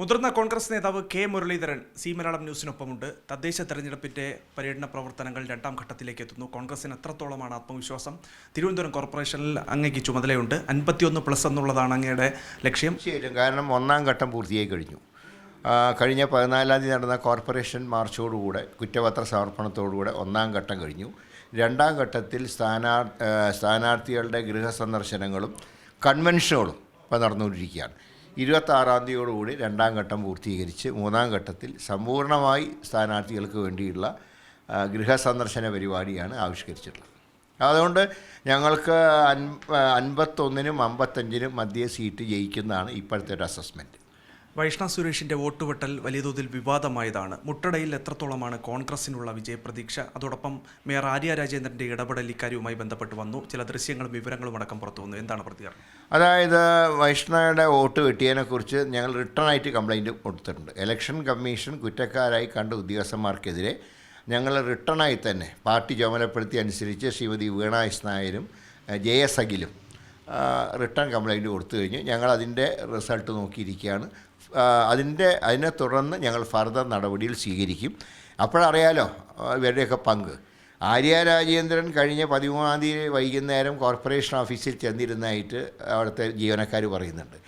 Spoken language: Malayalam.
മുതിർന്ന കോൺഗ്രസ് നേതാവ് കെ മുരളീധരൻ സി മലയാളം ന്യൂസിനൊപ്പമുണ്ട്. തദ്ദേശ തെരഞ്ഞെടുപ്പിന്റെ പര്യടന പ്രവർത്തനങ്ങൾ രണ്ടാം ഘട്ടത്തിലേക്ക് എത്തുന്നു. കോൺഗ്രസിന് എത്രത്തോളമാണ് ആത്മവിശ്വാസം? തിരുവനന്തപുരം കോർപ്പറേഷനിൽ അങ്ങേക്ക് ചുമതലയുണ്ട്. അൻപത്തിയൊന്ന് പ്ലസ് എന്നുള്ളതാണ് അങ്ങയുടെ ലക്ഷ്യം. തീർച്ചയായിട്ടും. കാരണം ഒന്നാം ഘട്ടം പൂർത്തിയായി കഴിഞ്ഞു. കഴിഞ്ഞ പതിനാലാം തീയതി നടന്ന കോർപ്പറേഷൻ മാർച്ചോടുകൂടെ കുറ്റപത്ര സമർപ്പണത്തോടുകൂടെ ഒന്നാം ഘട്ടം കഴിഞ്ഞു. രണ്ടാം ഘട്ടത്തിൽ സ്ഥാനാർ സ്ഥാനാർത്ഥികളുടെ ഗൃഹ സന്ദർശനങ്ങളും കൺവെൻഷനുകളും ഇപ്പോൾ നടന്നുകൊണ്ടിരിക്കുകയാണ്. ഇരുപത്താറാം തീയതിയോടുകൂടി രണ്ടാം ഘട്ടം പൂർത്തീകരിച്ച് മൂന്നാം ഘട്ടത്തിൽ സമ്പൂർണമായി സ്ഥാനാർത്ഥികൾക്ക് വേണ്ടിയുള്ള ഗൃഹസന്ദർശന പരിപാടിയാണ് ആവിഷ്കരിച്ചിട്ടുള്ളത്. അതുകൊണ്ട് ഞങ്ങൾക്ക് അൻ അൻപത്തൊന്നിനും അമ്പത്തഞ്ചിനും മധ്യ സീറ്റ് ജയിക്കുന്നതാണ് ഇപ്പോഴത്തെ ഒരു അസസ്മെന്റ് വൈഷ്ണവ് സുരേഷിന്റെ വോട്ടുവെട്ടൽ വലിയ തോതിൽ വിവാദമായതാണ്. മുട്ടടയിൽ എത്രത്തോളമാണ് കോൺഗ്രസിനുള്ള വിജയപ്രതീക്ഷ? അതോടൊപ്പം മേയർ ആര്യ രാജേന്ദ്രന്റെ ഇടപെടൽ ഇക്കാര്യവുമായി ബന്ധപ്പെട്ട് വന്നു. ചില ദൃശ്യങ്ങളും വിവരങ്ങളും അടക്കം പുറത്തു വന്നു. എന്താണ് പ്രതികരണം? അതായത് വൈഷ്ണവയുടെ വോട്ട് വെട്ടിയതിനെക്കുറിച്ച് ഞങ്ങൾ റിട്ടേൺ ആയിട്ട് കംപ്ലൈന്റ് കൊടുത്തിട്ടുണ്ട്. ഇലക്ഷൻ കമ്മീഷൻ കുറ്റക്കാരായി കണ്ട ഉദ്യോഗസ്ഥന്മാർക്കെതിരെ ഞങ്ങൾ റിട്ടേണായി തന്നെ പാർട്ടി ചുമതലപ്പെടുത്തി അനുസരിച്ച് ശ്രീമതി വീണ എസ് നായരും ജെ എസ് അഖിലും റിട്ടേൺ കംപ്ലൈന്റ് കൊടുത്തു കഴിഞ്ഞു ഞങ്ങൾ അതിന്റെ റിസൾട്ട് നോക്കിയിരിക്കുകയാണ്. അതിന്റെ അതിനെ തുടർന്ന് ഞങ്ങൾ ഫർദർ നടപടികൾ സ്വീകരിക്കും. അപ്പോഴറിയാലോ ഇവരുടെയൊക്കെ പങ്ക്. ആര്യ രാജേന്ദ്രൻ കഴിഞ്ഞ പതിമൂന്നാം തീയതി വൈകുന്നേരം കോർപ്പറേഷൻ ഓഫീസിൽ ചെന്നിരുന്നതായിട്ട് അവിടുത്തെ ജീവനക്കാർ പറയുന്നുണ്ട്.